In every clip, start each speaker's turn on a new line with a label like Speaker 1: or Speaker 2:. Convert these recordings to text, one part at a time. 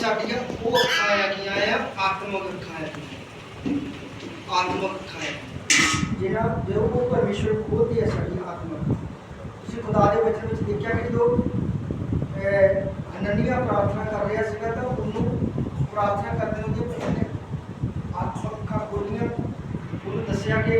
Speaker 1: ਸਾਡੀਆਂ ਉਹ ਅੱਖਾਂ ਆ ਗਈਆਂ ਆ ਆਤਮਿਕ ਅੱਖਾਂ ਆ ਆਤਮਿਕ ਅੱਖਾਂ ਆ ਜਿਹੜਾ ਜੋ ਉਹ ਪਰਮੇਸ਼ਵਰ ਖੋਲਦੀ ਹੈ ਸਾਡੀ ਆਤਮਾ ਤੁਸੀਂ ਖੁਦਾ ਦੇ ਵਚਨ ਵਿੱਚ ਦੇਖਿਆ ਕਿ ਜਦੋਂ ਅਹ, ਪ੍ਰਾਰਥਨਾ ਕਰ ਰਿਹਾ ਸੀਗਾ ਤਾਂ ਉਹਨੂੰ ਪ੍ਰਾਰਥਨਾ ਕਰਦੇ ਨੂੰ ਉਹਦੀਆਂ ਨੇ ਅੱਖਾਂ ਖੋਲੀਆਂ। ਉਹਨੂੰ ਦੱਸਿਆ ਕਿ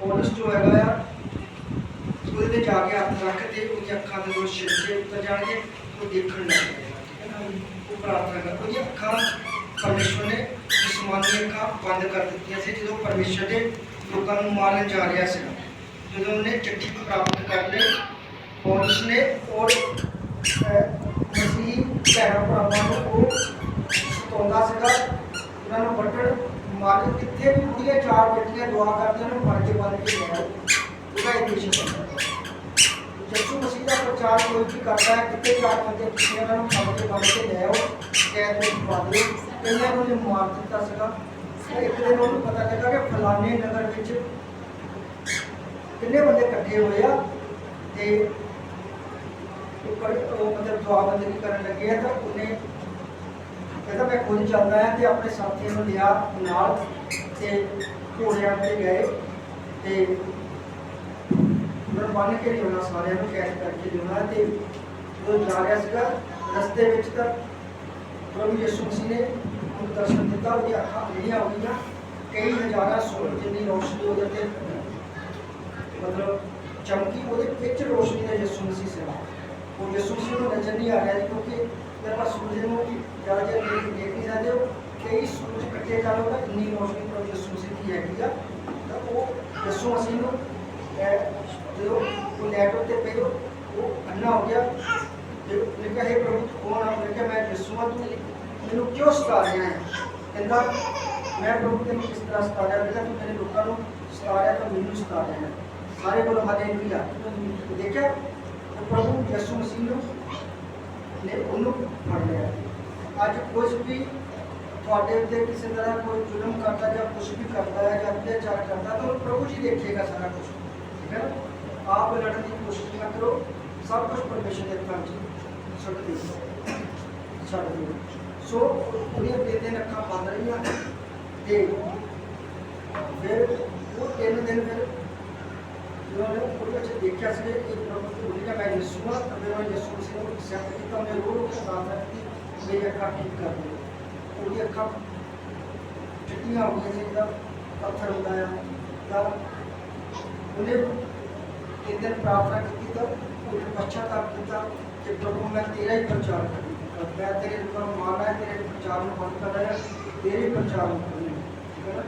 Speaker 1: ਪੋਲਿਸ਼ ਜੋ ਹੈਗਾ ਆ ਉਹਦੇ ਜਾ ਕੇ ਹੱਥ ਰੱਖ ਤੇ ਉਹਦੀਆਂ ਅੱਖਾਂ ਦੇ ਦੋ ਛਿਲਕੇ ਉੱਤਰ ਜਾਣਗੇ ਉਹ ਦੇਖਣ ਲੱਗ ਉਹ ਪ੍ਰਾਰਥਨਾ ਕਰ ਉਹਦੀਆਂ ਅੱਖਾਂ ਪਰਮੇਸ਼ਵਰ ਨੇ ਜਿਸਮਾਨੀ ਅੱਖਾਂ ਬੰਦ ਕਰ ਦਿੱਤੀਆਂ ਸੀ ਜਦੋਂ ਪਰਮੇਸ਼ਵਰ ਦੇ ਲੋਕਾਂ ਨੂੰ ਮਾਰਨ ਜਾ ਰਿਹਾ ਸੀ ਜਦੋਂ ਉਹਨੇ ਚਿੱਠੀ ਪ੍ਰਾਪਤ ਕਰ ਲਈ ਪੌਲਸ ਨੇ ਔਰ ਅਹ, ਮਸੀਹ ਭੈਣਾਂ ਭਰਾਵਾਂ ਨੂੰ ਉਹ ਸਤਾਉਂਦਾ ਸੀਗਾ ਉਹਨਾਂ ਨੂੰ ਵੱਢਣ ਮਾਰ ਕਿੱਥੇ ਵੀ ਕੁੜੀਆਂ ਚਾਰ ਬੇਟੀਆਂ ਦੁਆ ਕਰਦੀਆਂ ਨੇ ਮਰ ਕੇ ਬੰਨ ਕੇ ਲੈ ਆਓ ਉਹਦਾ ਇਹ ਦੇਸ਼ ਹੈ ਯਿਸੂ ਮਸੀਹ ਕੋਈ ਵੀ ਕਰਦਾ ਹੈ ਕਿਤੇ ਚਾਰ ਬੰਦੇ ਪਿੱਛੇ ਉਹਨਾਂ ਨੂੰ ਫੜ ਕੇ ਬੰਨ ਕੇ ਲੈ ਆਓ, ਕੈਦ ਵਿੱਚ ਪਾ ਦਿਓ ਕਈਆਂ ਨੂੰ ਉਹਨੇ ਮਾਰ ਦਿੱਤਾ ਸੀਗਾ। ਤੇ ਇੱਕ ਦਿਨ ਉਹਨੂੰ ਪਤਾ ਲੱਗਾ ਕਿ ਫਲਾਣੇ ਨਗਰ ਵਿੱਚ ਕਿੰਨੇ ਬੰਦੇ ਇਕੱਠੇ ਹੋਏ ਆ ਤੇ ਉਹ ਮਤਲਬ ਦੁਆ ਕਰਨ ਲੱਗੇ ਆ ਤਾਂ ਉਹਨੇ ਕਹਿੰਦਾ ਮੈਂ ਖੁਦ ਚੱਲਦਾ ਹਾਂ ਤੇ ਆਪਣੇ ਸਾਥੀਆਂ ਨੂੰ ਲਿਆ ਨਾਲ ਤੇ ਘੋੜਿਆਂ ਤੇ ਗਏ ਤੇ ਬੰਨ ਕੇ ਲਿਆਉਣਾ ਸਾਰਿਆਂ ਨੂੰ ਕੈਦ ਕਰਕੇ ਲਿਆਉਣਾ ਤੇ ਜਦੋਂ ਜਾ ਰਿਹਾ ਸੀਗਾ ਰਸਤੇ ਵਿੱਚ ਤਾਂ ਪ੍ਰਭੂ ਯਿਸੂ ਮਸੀਹ ਨੇ ਉਹਨੂੰ ਦਰਸ਼ਨ ਦਿੱਤਾ ਉਹਦੀਆਂ ਅੱਖਾਂ ਖੁੱਲੀਆਂ ਹੋ ਕਈ ਹਜ਼ਾਰਾਂ ਸੂਰਜ ਜਿੰਨੀ ਰੋਸ਼ਨੀ ਉਹਦੇ ਤੇ ਮਤਲਬ ਚਮਕੀ, ਉਹਦੇ ਵਿੱਚ ਰੋਸ਼ਨੀ ਦਾ ਯਿਸੂ ਮਸੀਹ ਸੀ ਉਹ ਯਿਸੂ ਮਸੀਹ ਨੂੰ ਨਜ਼ਰ ਨਹੀਂ ਆ ਰਿਹਾ ਸੀ ਕਿਉਂਕਿ ਜਦ ਸੂਰਜ ਨੂੰ ਜ਼ਿਆਦਾ ਦੇਰ ਦੇਖ ਦੇਖ ਨਹੀਂ ਸਕਦੇ ਉਹ ਕਈ ਸੂਰਜ ਇਕੱਠੇ ਕਰ ਉਹਦਾ ਇੰਨੀ ਰੋਸ਼ਨੀ ਪ੍ਰਭੂ ਯਿਸੂ ਮਸੀਹ ਦੀ ਹੈਗੀ ਆ, ਤਾਂ ਉਹ ਯਿਸੂ ਮਸੀਹ ਨੂੰ ਅਹ, ਜਦੋਂ ਉਹ ਲੈਟਰ ਤੇ ਪਈ ਉਹ ਅੰਨਾ ਹੋ ਗਿਆ ਤੇ ਉਹਨੇ ਕਿਹਾ ਹੈ ਪ੍ਰਭੂ ਕੌਣ ਆ ਉਹਨੇ ਕਿਹਾ ਮੈਂ ਯਿਸੂ ਹਾਂ ਤੂੰ ਮੈਨੂੰ ਕਿਉਂ ਸਤਾ ਰਿਹਾ ਹੈ ਕਹਿੰਦਾ ਮੈਂ ਪ੍ਰਭੂ ਤੈਨੂੰ ਕਿਸ ਤਰ੍ਹਾਂ ਸਤਾ ਰਿਹਾ ਕਹਿੰਦਾ ਤੂੰ ਮੇਰੇ ਲੋਕਾਂ ਨੂੰ ਸਤਾ ਰਿਹਾ ਤਾਂ ਮੈਨੂੰ ਸਤਾ ਰਿਹਾ ਹੈ ਸਾਰੇ ਬੋਲੋ ਹਾਲੇਲੂਇਆ ਦੇਖਿਆ ਪ੍ਰਭੂ ਯਿਸੂ ਮਸੀਹ ਨੂੰ ਨੇ ਉਹਨੂੰ ਫੜ ਲਿਆ ਅੱਜ ਕੁਝ ਵੀ ਤੁਹਾਡੇ ਉੱਤੇ ਕਿਸੇ ਤਰ੍ਹਾਂ ਕੋਈ ਜ਼ੁਲਮ ਕਰਦਾ ਜਾਂ ਕੁਝ ਵੀ ਕਰਦਾ ਹੈ ਜਾਂ ਅਤਿਆਚਾਰ ਕਰਦਾ ਤਾਂ ਉਹ ਪ੍ਰਭੂ ਜੀ ਦੇਖੇਗਾ ਸਾਰਾ ਕੁਝ ਠੀਕ ਆਪ ਲੜਨ ਦੀ ਕੋਸ਼ਿਸ਼ ਨਾ ਕਰੋ। ਸਭ ਕੁਝ ਪਰਮੇਸ਼ਰ ਦੇ ਹੱਥਾਂ 'ਚ ਛੱਡ ਦਿਓ। ਛੱਡ ਦਿਓ। ਸੋ ਉਹਦੀਆਂ ਬੇਦੇ ਅੱਖਾਂ ਬੰਦ ਰਹੀਆਂ। ਤੇ ਫਿਰ ਉਹ ਤਿੰਨ ਦਿਨ ਫਿਰ ਜਦੋਂ ਨੇ ਉਹਦੇ ਵਿੱਚ ਦੇਖਿਆ ਸੀ ਕਿ ਪ੍ਰਭੂ ਦੀ ਬੋਲੀ ਮੈਂ ਯਿਸੂ ਹਾਂ ਤਾਂ ਮੇਰਾ ਯਿਸੂ ਮਸੀਹ ਨੂੰ ਸਿਆਪ ਕੀਤਾ। ਮੈਂ ਰੋ ਰੋ ਕੇ ਪ੍ਰਾਰਥਨਾ ਕੀਤੀ ਮੇਰੀ ਅੱਖਾਂ ਠੀਕ ਕਰ ਦਿਓ। ਉਹਦੀ ਅੱਖਾਂ ਚਿੱਟੀਆਂ ਹੋ ਗਈਆਂ ਸੀ। ਜਿਹਦਾ ਪੱਥਰ ਹੁੰਦਾ ਆ। ਤਾਂ ਉਹਨੇ ਇੱਕ ਦਿਨ ਪ੍ਰਾਰਥਨਾ ਕੀਤੀ ਤਾਂ ਉਹ ਪਛਤਾਪ ਕੀਤਾ ਕਿ ਪ੍ਰਭੂ ਮੈਂ ਤੇਰਾ ਹੀ ਪ੍ਰਚਾਰ ਕਰਾਂ ਮੈਂ ਤੇਰੇ ਉੱਪਰ ਮਾਰਨਾ ਹੈ ਤੇਰੇ ਪ੍ਰਚਾਰ ਨੂੰ ਬੰਦ ਕਰਨਾ ਹੈ ਤੇਰੇ ਪ੍ਰਚਾਰ ਨੂੰ ਕਰਨਾ ਹੈ ਠੀਕ ਹੈ ਨਾ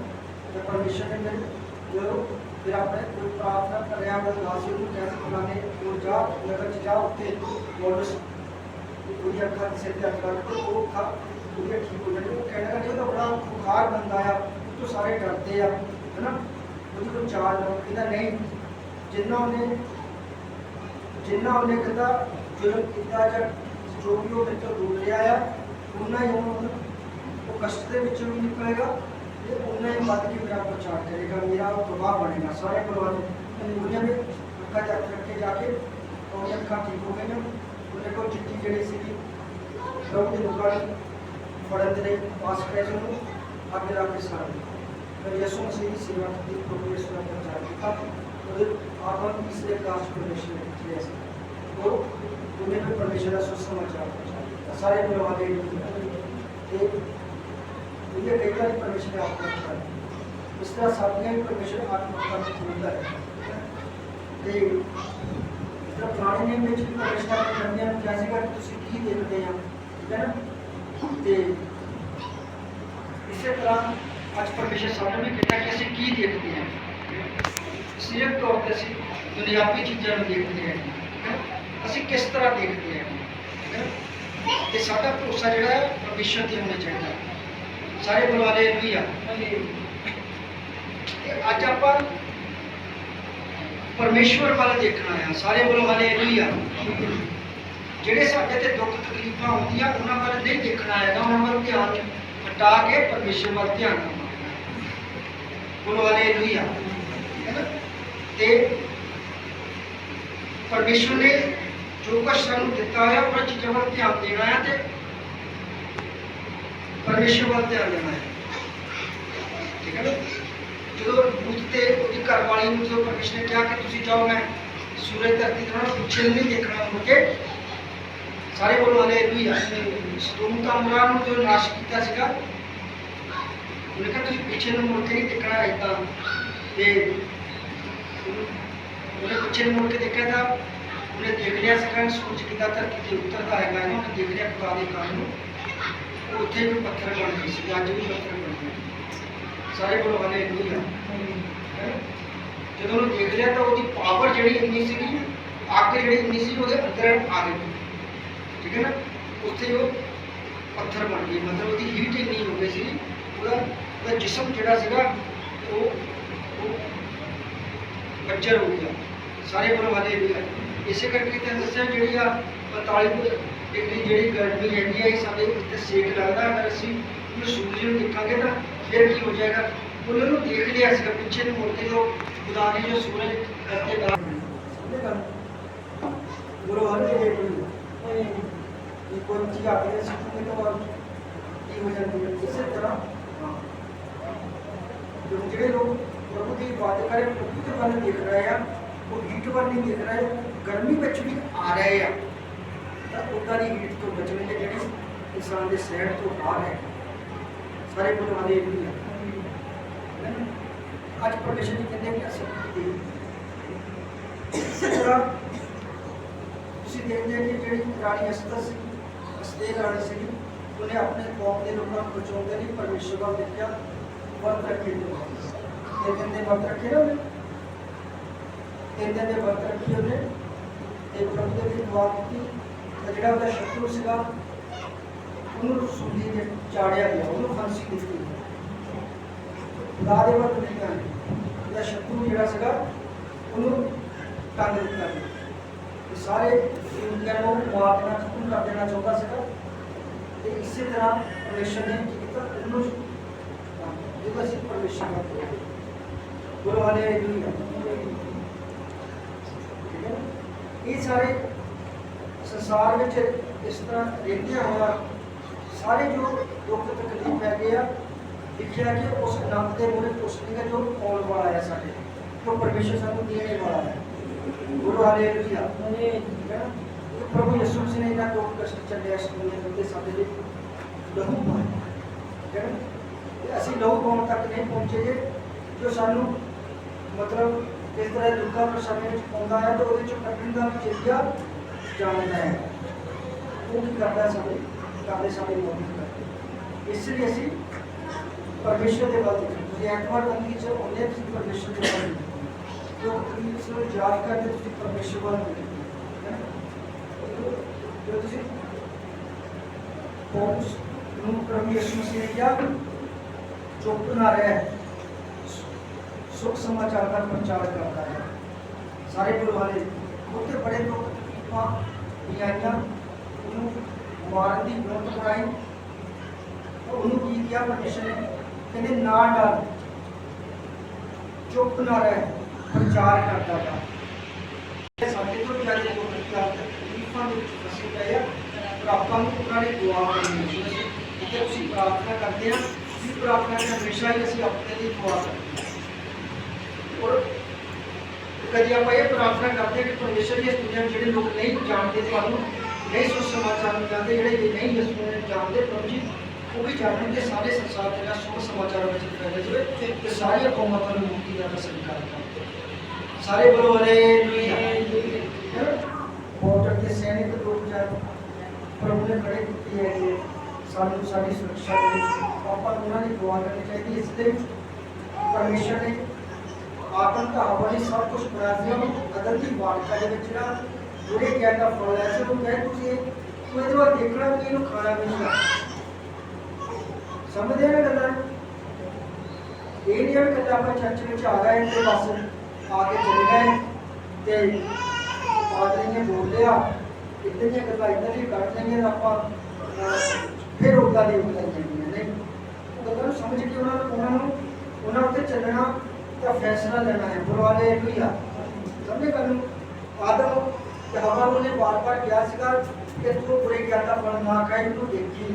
Speaker 1: ਤੇ ਪਰਮੇਸ਼ਰ ਨੇ ਮੈਨੂੰ ਜਦੋਂ ਫਿਰ ਆਪਣੇ ਕੋਈ ਪ੍ਰਾਰਥਨਾ ਕਰਿਆ ਮੈਂ ਦਾਸੀ ਨੂੰ ਕਹਿ ਸਕਦਾ ਨੇ ਉਹ ਜਾ ਨਗਰ ਚ ਜਾ ਉੱਤੇ ਮੋਡਸ ਉਹਦੀ ਅੱਖਾਂ ਦੇ ਸਿਰ ਤੇ ਅੱਖ ਰੱਖ ਕੇ ਉਹ ਖਾ ਉਹਦੇ ਠੀਕ ਹੋ ਜਾਣੀ ਉਹ ਕਹਿਣਾ ਕਿ ਉਹ ਤਾਂ ਬੜਾ ਬੁਖਾਰ ਬੰਦਾ ਆ ਉਹ ਤੋਂ ਸਾਰੇ ਡਰਦੇ ਆ ਹੈਨਾ ਉਹਦੀ ਕੋਈ ਨਹੀਂ, ਜਿੰਨਾ ਉਹਨੇ ਜਿੰਨਾ ਉਹਨੇ ਕਹਿੰਦਾ ਕੀਤਾ ਜਾਂ ਜੋ ਵੀ ਉਹ ਵਿੱਚੋਂ ਡੁੱਬ ਰਿਹਾ ਆ ਉਹਨਾਂ ਹੀ ਉਹ ਕਸ਼ਟ ਦੇ ਵਿੱਚੋਂ ਵੀ ਨਿਕਲੇਗਾ ਤੇ ਉਹਨਾਂ ਹੀ ਵੱਧ ਕੇ ਮੇਰਾ ਪ੍ਰਚਾਰ ਕਰੇਗਾ, ਮੇਰਾ ਉਹ ਪ੍ਰਭਾਵ ਬਣੇਗਾ, ਸਾਰੇ ਪਰਿਵਾਰ ਨੂੰ। ਦੁਨੀਆ ਵਿੱਚ ਅੱਖਾਂ ਚੱਕ ਰੱਖ ਕੇ ਜਾ ਕੇ ਉਹ ਅੱਖਾਂ ਠੀਕ ਹੋ ਗਈਆਂ ਉਹਨੇ ਕੋਲ ਚਿੱਠੀ ਜਿਹੜੀ ਸੀਗੀ ਪ੍ਰਭੂ ਦੇ ਲੋਕਾਂ ਨੂੰ ਫੜਨ ਦੇ ਲਈ ਪਾਸ ਕਰੇ ਸੀ ਉਹਨੂੰ, ਅੱਗੇ ਲਾ ਕੇ ਸਾਰ ਫਿਰ ਯਿਸੂ ਮਸੀਹ ਦੀ ਸੇਵਾ ਕੀਤੀ ਪ੍ਰਭੂ ਯਿਸੂ ਦਾ ਪ੍ਰਚਾਰ ਕੀਤਾ ਉਹਦੇ ਆਪਾਂ ਨੂੰ ਕਿਸੇ ਕਾਸ ਪਰਮੇਸ਼ਰ ਨੇ ਦਿੱਤੀ ਸੀ ਉਹ ਉਹਨੇ ਫਿਰ ਪਰਮੇਸ਼ਰ ਦਾ ਸੁਸਮਾਚਾਰ ਪ੍ਰਚਾਰ ਕੀਤਾ ਸਾਰੇ ਲੋਕਾਂ ਦੇ ਤੇ ਇਹ ਕਈ ਵਾਰੀ ਪਰਮੇਸ਼ਰ ਨੇ ਆਤਮਾ ਦਿੱਤਾ ਇਸ ਤਰ੍ਹਾਂ ਸਾਡੀਆਂ ਵੀ ਪਰਮੇਸ਼ਰ ਆਤਮਾ ਦਾ ਖੁੱਲਦਾ ਹੈ ਤੇ ਇਸ ਤਰ੍ਹਾਂ ਪੁਰਾਣੇ ਨਿਯਮ ਵਿੱਚ ਵੀ ਪਰਮੇਸ਼ਰ ਆਪਣੇ ਬੰਦਿਆਂ ਨੂੰ ਕਿਹਾ ਸੀਗਾ ਕਿ ਤੁਸੀਂ ਕੀ ਦੇਖਦੇ ਆ ਠੀਕ ਹੈ ਨਾ ਤੇ ਇਸੇ ਤਰ੍ਹਾਂ ਅੱਜ ਪਰਮੇਸ਼ਰ ਸਾਨੂੰ ਵੀ ਕਿਹਾ ਕਿ ਅਸੀਂ ਕੀ ਦੇਖਦੇ ਹਾਂ। ਸਿਰਫ ਤੌਰ ਤੇ ਅਸੀਂ ਦੁਨਿਆਵੀ ਚੀਜ਼ਾਂ ਨੂੰ ਦੇਖਦੇ ਹਾਂ ਅਸੀਂ ਕਿਸ ਤਰ੍ਹਾਂ ਦੇਖਦੇ ਹਾਂ ਠੀਕ ਤੇ ਸਾਡਾ ਭਰੋਸਾ ਜਿਹੜਾ ਹੈ, ਪਰਮੇਸ਼ਰ ਤੇ ਹੋਣਾ ਚਾਹੀਦਾ ਸਾਰੇ ਬੁਲਾਰੇ ਵੀ ਆ। ਤੇ ਅੱਜ ਆਪਾਂ ਪਰਮੇਸ਼ਵਰ ਵੱਲ ਦੇਖਣਾ ਆ ਸਾਰੇ ਬੋਲੋ ਆ। ਜਿਹੜੇ ਸਾਡੇ ਤੇ ਦੁੱਖ ਤਕਲੀਫਾਂ ਆਉਂਦੀਆਂ ਉਹਨਾਂ ਵੱਲ ਨਹੀਂ ਦੇਖਣਾ ਹੈਗਾ। ਉਹਨਾਂ ਵੱਲ ਧਿਆਨ ਹਟਾ ਕੇ ਪਰਮੇਸ਼ਵਰ ਵੱਲ ਧਿਆਨ ਬੋਲੋ ਹਾਲੇਲੂਇਆ ਹੈ ਨਾ ਤੇ ਪਰਮੇਸ਼ਵਰ ਨੇ ਜੋ ਕੁਛ ਸਾਨੂੰ ਦਿੱਤਾ ਹੋਇਆ ਉਹਨਾਂ ਚੀਜ਼ਾਂ ਵੱਲ ਧਿਆਨ ਦੇਣਾ ਹੈ ਤੇ ਪਰਮੇਸ਼ਰ ਵੱਲ ਧਿਆਨ ਦੇਣਾ ਹੈ ਠੀਕ ਹੈ ਨਾ ਜਦੋਂ ਬੂਤ ਤੇ ਉਹਦੀ ਘਰ ਵਾਲੀ ਨੂੰ ਜਦੋਂ ਪਰਮੇਸ਼ਰ ਨੇ ਕਿਹਾ ਕਿ ਤੁਸੀਂ ਜਾਓ ਮੈਂ ਸੂਰਜ ਧਰਤੀ ਤੋਂ ਨਾ ਪਿੱਛੇ ਨੂੰ ਨਹੀਂ ਦੇਖਣਾ ਮੁੜ ਕੇ ਸਾਰੇ ਬੋਲੋ ਹਾਲੇਲੂਇਆ ਸਤੂਮ ਤਾਂ ਮੁਰਾ ਨੂੰ ਜੋ ਕਿਹਾ ਤੁਸੀਂ ਪਿੱਛੇ ਨੂੰ ਮੁੜ ਕੇ ਨਹੀਂ ਦੇਖਣਾ ਏਦਾਂ। ਤੇ ਉਹਨੇ ਪਿੱਛੇ ਮੁੜ ਕੇ ਦੇਖਿਆ ਤਾਂ ਉਹਨੇ ਦੇਖ ਲਿਆ ਸੀਗਾ ਸੂਰਜ ਕਿੱਦਾਂ ਧਰਤੀ ਤੇ ਉਤਰਦਾ ਹੈਗਾ, ਇਹਨੂੰ ਉਹਨੇ ਦੇਖ ਲਿਆ ਖੁਦਾ ਦੇ ਕੰਮ ਨੂੰ ਉੱਥੇ ਵੀ ਪੱਥਰ ਬਣ ਗਏ ਸੀ ਅੱਜ ਵੀ ਪੱਥਰ ਬਣ ਗਏ। ਸਾਰੇ ਬੋਲੋ ਹਾਲੇਲੂਇਆ ਜਦੋਂ ਉਹਨੇ ਦੇਖ ਲਿਆ ਤਾਂ ਉਹਦੀ ਪਾਵਰ ਜਿਹੜੀ ਇੰਨੀ ਸੀਗੀ, ਅੱਗ ਜਿਹੜੀ ਇੰਨੀ ਸੀ, ਉਹਦੇ ਅੰਦਰ ਆ ਗਈ। ਠੀਕ ਹੈ ਨਾ? ਉੱਥੇ ਉਹ ਪੱਥਰ ਬਣ ਗਈ ਮਤਲਬ ਉਹਦੀ ਹੀਟ ਇੰਨੀ ਹੋ ਗਈ ਸੀ, ਉਹਦਾ ਉਹਦਾ ਜਿਸਮ ਜਿਹੜਾ ਸੀਗਾ ਉਹ ਬੱਜਰ ਹੋ ਗਿਆ। ਸਾਰੇ ਬੋਲੋ ਹਾਲੇਲੂਇਆ ਇਸੇ ਕਰਕੇ ਤਾਂ ਦੱਸਿਆ ਜਿਹੜੀ ਆ 45 ਡਿਗਰੀ ਜਿਹੜੀ ਗਰਮੀ ਹੈਗੀ ਆ ਇਹ ਸਾਡੇ ਉੱਤੇ ਸੇਕ ਲੱਗਦਾ। ਅਗਰ ਅਸੀਂ ਉਹ ਸੂਰਜ ਨੂੰ ਦੇਖਾਂਗੇ ਤਾਂ ਫਿਰ ਕੀ ਹੋ ਜਾਏਗਾ? ਉਹਨਾਂ ਨੂੰ ਦੇਖ ਲਿਆ ਸੀਗਾ ਪਿੱਛੇ ਨੂੰ ਮੁੜ ਕੇ ਜੋ ਖੁਦਾ ਨੇ ਜੋ ਸੂਰਜ ਕਰਕੇ ਲਾ ਗੁਰੂ ਹਰਿ ਇਹ ਕੋਈ ਚੀਜ਼ ਆ ਗਈ ਸਿੱਖਣੇ ਤੋਂ ਬਾਅਦ ਕੀ ਹੋ ਜਾਂਦੀ ਹੈ? ਇਸੇ ਤਰ੍ਹਾਂ। ਜੋ ਜਿਹੜੇ ਲੋਕ ਪ੍ਰਭੂ ਦੀ ਬਾਤ ਕਰੇ ਪ੍ਰਭੂ ਦੇ ਵੱਲ ਦੇਖ ਰਹੇ ਆ ਉਹ ਹੀਟ ਵੱਲ ਨਹੀਂ ਦੇਖ ਰਹੇ ਗਰਮੀ ਵਿੱਚ ਵੀ ਆ ਰਹੇ ਆ ਤਾਂ ਉਹਨਾਂ ਦੀ ਹੀਟ ਤੋਂ ਬਚਣ ਲਈ ਜਿਹੜੀ ਇਨਸਾਨ ਦੇ ਸਹਿਣ ਤੋਂ ਬਾਹਰ ਹੈ ਸਾਰੇ ਬੁਲਾਵੇ ਇਹ ਵੀ ਆ ਅੱਜ ਪਰਮੇਸ਼ਰ ਜੀ ਕਹਿੰਦੇ ਕਿ ਅਸੀਂ ਕੀ ਇਸੇ ਤਰ੍ਹਾਂ ਤੁਸੀਂ ਦੇਖਦੇ ਹੋ ਕਿ ਜਿਹੜੀ ਰਾਣੀ ਅਸਤਰ ਸੀ ਅਸਤੇ ਰਾਣੀ ਸੀ ਉਹਨੇ ਆਪਣੇ ਕੌਮ ਦੇ ਲੋਕਾਂ ਨੂੰ ਬਚਾਉਣ ਦੇ ਲਈ ਪਰਮੇਸ਼ਰ ਵੱਲ ਦੇਖਿਆ ਵਰਤ ਰੱਖੇ ਤਿੰਨ ਦਿਨ ਦੇ ਵਰਤ ਰੱਖੇ ਨਾ ਉਹਨੇ। ਤਿੰਨ ਦਿਨ ਦੇ ਵਰਤ ਰੱਖੇ ਉਹਨੇ। ਤੇ ਪ੍ਰਭੂ ਦੇ ਵੀ ਦੁਆ ਕੀਤੀ। ਤਾਂ ਜਿਹੜਾ ਉਹਦਾ ਸ਼ਤਰੂ ਸੀਗਾ, ਉਹਨੂੰ ਸੁਲੀ ਤੇ ਚਾੜਿਆ ਗਿਆ। ਉਹਨੂੰ ਫਾਂਸੀ ਦਿੱਤੀ ਖੁਦਾ ਦੇ ਵਰਤ ਨਹੀਂ ਕਰਨੀ ਉਹਦਾ ਸ਼ਤਰੂ ਜਿਹੜਾ ਸੀਗਾ, ਉਹਨੂੰ ਟੰਗ ਦਿੱਤਾ ਗਿਆ। ਸਾਰੇ ਯੂਨੀਅਨ ਨੂੰ ਮਾਰ ਖਤਮ ਕਰ ਦੇਣਾ ਚਾਹੁੰਦਾ ਸੀਗਾ। ਤੇ ਇਸੇ ਤਰ੍ਹਾਂ ਪਰਮੇਸ਼ਰ ਨੇ ਕੀ ਕੀਤਾ। ਉਹਨੂੰ ਜਦੋਂ ਅਸੀਂ ਪਰਮੇਸ਼ਰ ਦਾ ਗੁਰੂ ਹਾਲੇਲੂਇਆ ਠੀਕ ਹੈ ਇਹ ਸਾਰੇ ਸੰਸਾਰ ਵਿੱਚ ਇਸ ਤਰ੍ਹਾਂ ਰਹਿੰਦਿਆਂ ਹੋਇਆ ਸਾਰੇ ਜੋ ਦੁੱਖ ਤਕਲੀਫ ਹੈਗੇ ਆ, ਲਿਖਿਆ ਕਿ ਉਸ ਆਨੰਦ ਦੇ ਮੂਹਰੇ ਕੁਛ ਨਹੀਂ ਹੈ ਜੋ ਆਉਣ ਵਾਲਾ ਹੈ ਸਾਡੇ, ਜੋ ਪਰਮੇਸ਼ਰ ਸਾਨੂੰ ਦੇਣੇ ਵਾਲਾ ਹੈ। ਗੁਰੂ ਹਾਲੇਲੂਇਆ। ਠੀਕ ਹੈ ਪ੍ਰਭੂ ਯਿਸੂ ਮਸੀਹ ਨੇ ਇਹਨਾਂ ਦੁੱਖ ਕਸ਼ਟ ਚੱਲਿਆ ਇਸ ਦੁਨੀਆ ਦੇ ਸਾਡੇ ਲਈ। ਲਹੂ ਪਾਇਆ। ਠੀਕ ਹੈ ਅਸੀਂ ਲਹੂ ਪਾਉਣ ਤੱਕ ਨਹੀਂ ਪਹੁੰਚੇ ਜੇ, ਜੋ ਸਾਨੂੰ ਮਤਲਬ ਇਸ ਤਰ੍ਹਾਂ ਦੁੱਖਾਂ ਪਰੇਸ਼ਾਨੀਆਂ ਵਿੱਚ ਪਾਉਂਦਾ ਹੈ, ਤਾਂ ਉਹਦੇ ਚੋਂ ਕੱਢਣ ਦਾ ਵੀ ਜਾਣਦਾ ਹੈ। ਉਹ ਕੀ ਕਰਦਾ ਸਾਡੇ ਕਰਦੇ ਸਾਡੇ ਮਦਦ ਕਰਦੇ ਇਸ ਲਈ ਅਸੀਂ ਪਰਮੇਸ਼ਰ ਦੇ ਵੱਲ ਦੇਖੋ ਐਤਵਾਰ ਬੰਦੀ ਚ ਉਹਨੇ ਤੁਸੀਂ ਪਰਮੇਸ਼ਰ ਦੇ ਵੱਲ ਦੇਖੋ ਇਸ ਨੂੰ ਯਾਦ ਕਰਕੇ ਤੁਸੀਂ ਪਰਮੇਸ਼ਰ ਵੱਲ ਜੋ ਤੁਸੀਂ ਪੌਲਸ ਨੂੰ ਪ੍ਰਭੂ ਨੇ ਕਿਹਾ ਚੁੱਪ ਨਾ ਰਹਿ। ਸੁਖ ਸਮਾਚਾਰ ਦਾ ਪ੍ਰਚਾਰ ਕਰਦਾ ਹੈ। ਸਾਰੇ ਬੁਲਵਾਲੇ ਉੱਥੇ ਬੜੇ ਲੋਕ ਤਕਲੀਫਾਂ ਵੀ ਉਹਨੂੰ ਮਾਰਨ ਦੀ ਵਿਉਂਤ ਬਣਾਈ। ਉਹਨੂੰ ਕੀ ਕਿਹਾ? ਪਰਮੇਸ਼ਰ ਨੇ। ਕਹਿੰਦੇ, ਨਾ ਡਰ। ਚੁੱਪ ਨਾ ਰਹਿ। ਪ੍ਰਚਾਰ ਕਰਦਾ ਹੈ ਸਾਡੇ ਤੋਂ ਜ਼ਿਆਦਾ ਲੋਕ ਪ੍ਰਚਾਰ ਤਕਲੀਫਾਂ ਦੇ ਵਿੱਚ ਫਸੇ ਪਏ ਆ। ਪਰ ਆਪਾਂ ਨੂੰ ਉਹਨਾਂ ਦੀ ਦੁਆ ਕਰਨੀ ਹੈ। ਕਿ ਤੁਸੀਂ ਪ੍ਰਾਰਥਨਾ ਕਰਦੇ ਆ ਵੀ ਪ੍ਰਾਰਥਨਾ ਕਰ ਹਮੇਸ਼ਾ ਹੀ ਅਸੀਂ ਆਪਣੇ ਲਈ ਦੁਆ ਕਰਦੇ ਹਾਂ ਔਰ ਕਦੀ ਆਪਾਂ ਇਹ ਪ੍ਰਾਰਥਨਾ ਕਰਦੇ ਹਾਂ ਕਿ ਪਰਮੇਸ਼ਰ ਜੀ ਇਸ ਦੁਨੀਆ ਵਿੱਚ ਜਿਹੜੇ ਲੋਕ ਨਹੀਂ ਜਾਣਦੇ ਤੁਹਾਨੂੰ ਨਹੀਂ ਸੁਣ ਸਮਾਚਾਰ ਨੂੰ ਜਾਣਦੇ ਜਿਹੜੇ ਨਹੀਂ ਯਿਸੂ ਨੂੰ ਜਾਣਦੇ ਪ੍ਰਭੂ ਜੀ ਉਹ ਵੀ ਜਾਣਨ ਕਿ ਸਾਰੇ ਸੰਸਾਰ ਦੇ ਨਾਲ ਸੁਣ ਸਮਾਚਾਰ ਵਿੱਚ ਫੈਲੇ ਜਾਵੇ ਤੇ ਸਾਰੀਆਂ ਕੌਮਾਂ ਨੂੰ ਮੁਕਤੀ ਦਾ ਸਵੀਕਾਰ ਕਰਨ ਸਾਰੇ ਬੋਲੋ ਹਾਲੇਲੂਇਆ ਬਾਰਡਰ ਦੇ ਸੈਨਿਕ ਲੋਕ ਜਦ ਪ੍ਰਭੂ ਨੇ ਖੜੇ ਕੀਤੇ ਹੈ ਕਿ ਸਾਨੂੰ ਸਾਡੀ ਸੁਰੱਖਿਆ ਦੇ ਵਿੱਚ ਆਪਾਂ ਉਹਨਾਂ ਦੀ ਦੁਆ ਕਰਨੀ ਚਾਹੀਦੀ ਇਸ ਦੇ ਵਿੱਚ ਪਰਮੇਸ਼ਰ ਨੇ ਆਪਨ ਤਾਂ ਸਭ ਕੁਝ ਬਣਾ ਦਿਆ ਉਹ ਦੀ ਵਾਰਤਾ ਦੇ ਵਿੱਚ ਨਾ ਜਿਹੜੇ ਗਿਆਨ ਦਾ ਫਲ ਹੈ ਸੋ ਕਹੇ ਤੁਸੀਂ ਇਹ- ਇਹਦੇ ਵੱਲ ਦੇਖਣਾ ਵੀ ਇਹਨੂੰ ਖਾਣਾ ਵੀ ਨਹੀਂ ਸਮਝਦੇ ਆ ਨਾ ਗੱਲਾਂ ਨੂੰ? ਇਹ ਨਹੀਂ ਕਿ ਕਦੇ ਆਪਾਂ ਚਰਚ ਵਿੱਚ ਆ ਗਏ ਤੇ ਬਸ ਆ ਕੇ ਚਲੇ ਗਏ ਤੇ ਪਾਦਰੀ ਬੋਲ ਲਿਆ ਇੱਦਾਂ ਦੀਆਂ ਗੱਲਾਂ, ਇੱਦਾਂ ਦੀ ਕਰ ਲਈਆਂ ਆਪਾਂ ਫਿਰ ਉਦਾਂ ਦੀ ਉਦਾਂ ਜਾਂਦੀਆਂ ਨਹੀਂ ਉਹ ਗੱਲਾਂ ਨੂੰ ਸਮਝ ਕੇ ਉਹਨਾਂ ਨੂੰ ਉਹਨਾਂ ਨੂੰ ਉਹਨਾਂ ਉੱਤੇ ਚੱਲਣਾ ਤਾਂ ਫੈਸਲਾ ਲੈਣਾ ਹੈ ਬੁਲਵਾਲੇ ਲੁਈਆ ਸਮਝੇ ਗੱਲ ਨੂੰ ਆਦਮ ਤੇ ਹਵਾ ਨੂੰ ਨੇ ਬਾਰ-ਬਾਰ ਕਿਹਾ ਸੀਗਾ ਕਿ ਤੂੰ ਬੁਰੇ ਗਿਆਨ ਦਾ ਫਲ ਨਾ ਖਾਈ ਤੂੰ ਦੇਖੀ